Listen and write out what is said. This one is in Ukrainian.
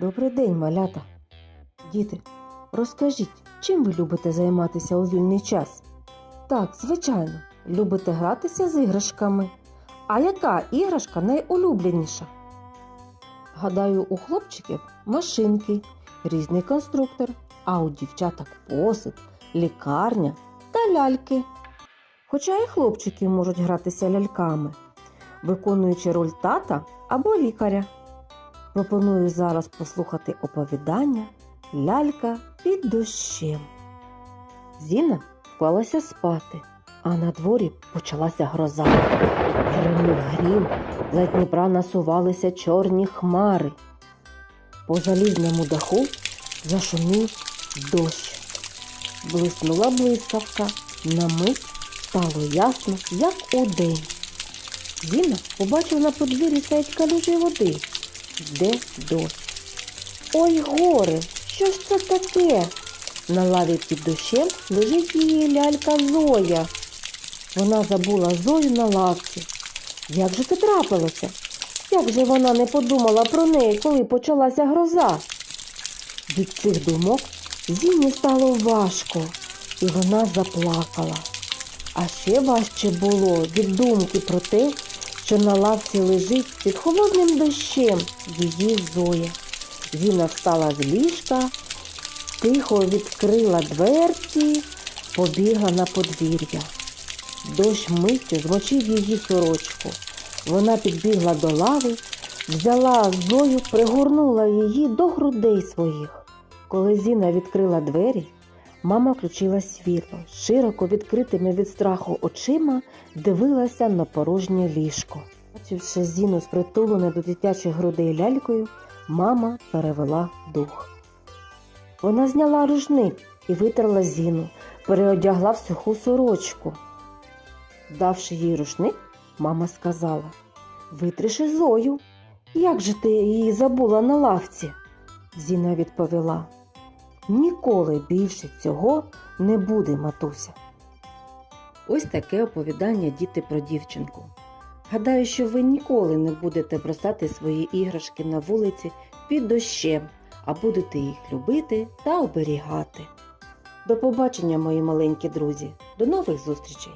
Добрий день, малята. Діти, розкажіть, чим ви любите займатися у вільний час? Так, звичайно, любите гратися з іграшками. А яка іграшка найулюбленіша? Гадаю, у хлопчиків машинки, різний конструктор, а у дівчаток посуд, лікарня та ляльки. Хоча і хлопчики можуть гратися ляльками, виконуючи роль тата або лікаря. Пропоную зараз послухати оповідання Лялька під дощем. Зіна вклалася спати, а на дворі почалася гроза. Гримів грім, за Дніпра насувалися чорні хмари. По залізному даху зашумів дощ. Блиснула блискавка, на мить стало ясно, як удень. Зіна побачив на подвір'ї стоять калюжі води. Йде дощ. Ой, горе, що ж це таке? На лаві під дощем лежить її лялька Зоя. Вона забула Зою на лавці. Як же це трапилося? Як же вона не подумала про неї, коли почалася гроза? Від цих думок Зіні стало важко, і вона заплакала. А ще важче було від думки про те, що на лавці лежить під холодним дощем її Зоя. Зіна встала з ліжка, тихо відкрила дверці, побігла на подвір'я. Дощ миттю змочив її сорочку. Вона підбігла до лави, взяла Зою, пригорнула її до грудей своїх. Коли Зіна відкрила двері, мама включила світло, широко відкритими від страху очима дивилася на порожнє ліжко. Бачивши Зіну спритулену до дитячих грудей лялькою, мама перевела дух. Вона зняла рушник і витерла Зіну, переодягла в суху сорочку. Давши їй рушник, мама сказала Витриши Зою. Як же ти її забула на лавці? Зіна відповіла Ніколи більше цього не буде, матуся. Ось таке оповідання діти про дівчинку. Гадаю, що ви ніколи не будете бросати свої іграшки на вулиці під дощем, а будете їх любити та оберігати. До побачення, мої маленькі друзі. До нових зустрічей!